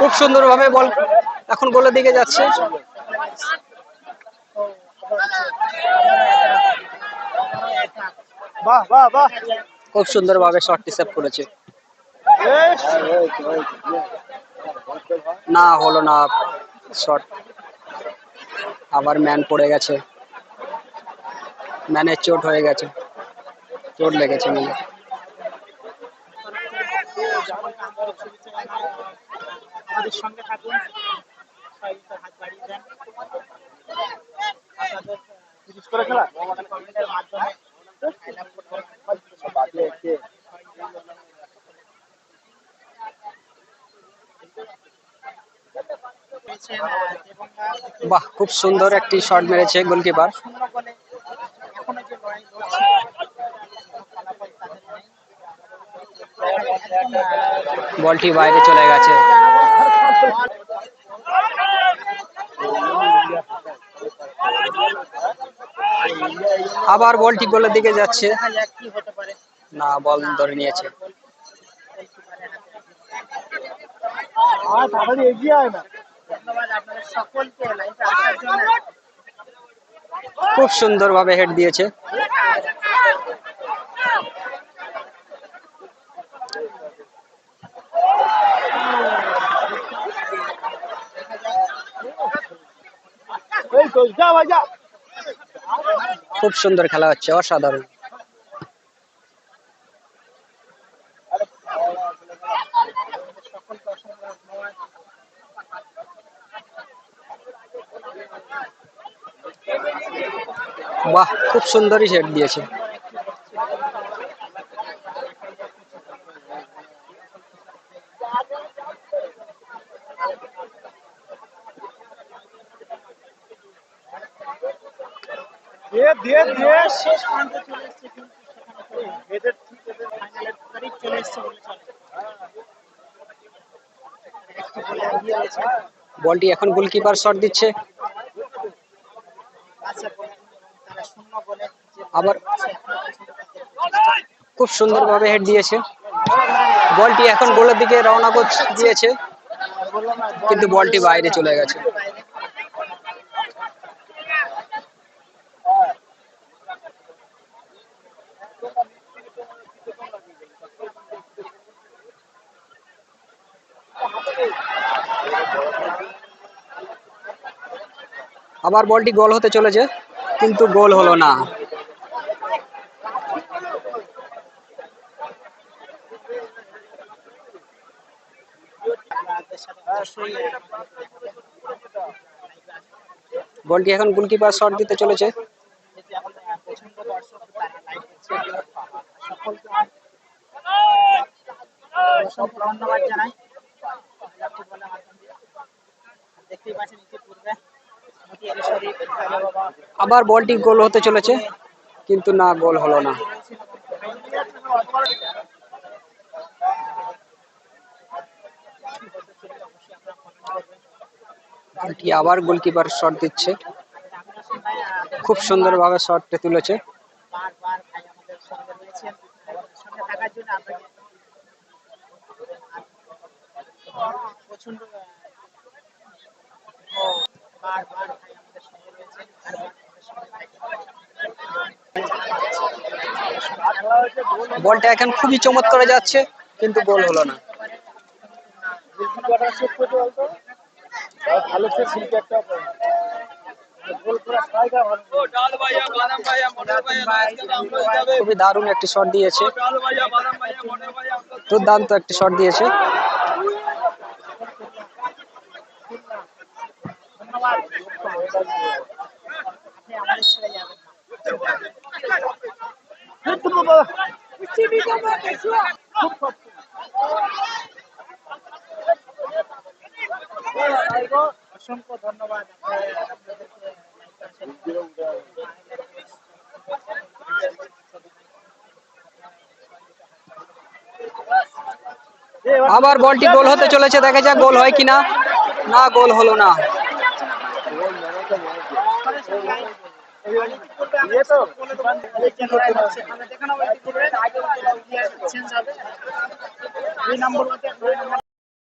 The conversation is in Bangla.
খুব সুন্দরভাবে বল এখন গোলের দিকে যাচ্ছে। খুব সুন্দরভাবে শটটি সেভ করেছে। না হলো না শট। আবার ম্যান পড়ে গেছে। ম্যানের চোট হয়ে গেছে। চোট লেগেছে ম্যানের আমাদের সঙ্গে থাকুন। সহযোগিতার হাত বাড়িয়ে দেন। আপনাদের করে খেলা? কমেন্টের মাধ্যমে। বাহ খুব সুন্দর একটি শট মেরেছে গোলকিপার বলটি বাইরে চলে গেছে। আবার বলটি গোলের দিকে যাচ্ছে। না, বল ধরে নিয়েছে। খুব সুন্দরভাবে হেড দিয়েছে। খুব সুন্দর খেলা হচ্ছে অসাধারণ। বাহ খুব সুন্দরই সেট দিয়েছে। দিয়ে দিয়ে দিয়ে। শেষ প্রান্তে চলে এসেছে কিন্তু এদের ঠিক এদের ফাইনালের তারিখ চলে এসেছে বলে চলে। একটি বলে এগিয়ে রয়েছে। বলটি এখন গোলকিপার শট দিচ্ছে। আচ্ছা তারা শূন্য বলে যে আবার খুব সুন্দরভাবে হেড দিয়েছে। বলটি এখন গোলের দিকে রওনা করছে দিয়েছে। কিন্তু বলটি বাইরে চলে গেছে। আবার বলটি গোল হতে চলেছে, কিন্তু গোল হলো না। বলটি এখন গোলকিপার শট দিতে চলেছে। ধন্যবাদ জানাই। দেখতেই পাচ্ছেন ইতিপূর্বে আবার বলটি গোল হতে চলেছে, কিন্তু না, গোল হলো না। আবার গোলকিপার শট দিচ্ছে। খুব সুন্দরভাবে শটটা তুলেছে। বারবার ভাই আমাদের সঙ্গে রয়েছেন আমাদের সঙ্গে থাকার জন্য আপনাকে প্রচণ্ড বারবার ভাই আমাদের সঙ্গে রয়েছেন বারবার আমাদের সঙ্গে থাকবেন। বলটা এখন খুবই চমৎকার যাচ্ছে, কিন্তু গোল হলো না। খুবই দারুণ একটি শট দিয়েছে। দুর্দান্ত একটি শট দিয়েছে ধন্যবাদ আপনি আমাদের ছেড়ে যাবেন আবার বলটি গোল হতে চলেছে দেখা যাক গোল হয় কিনা। না গোল হলো না দুই নম্বর দুই নম্বর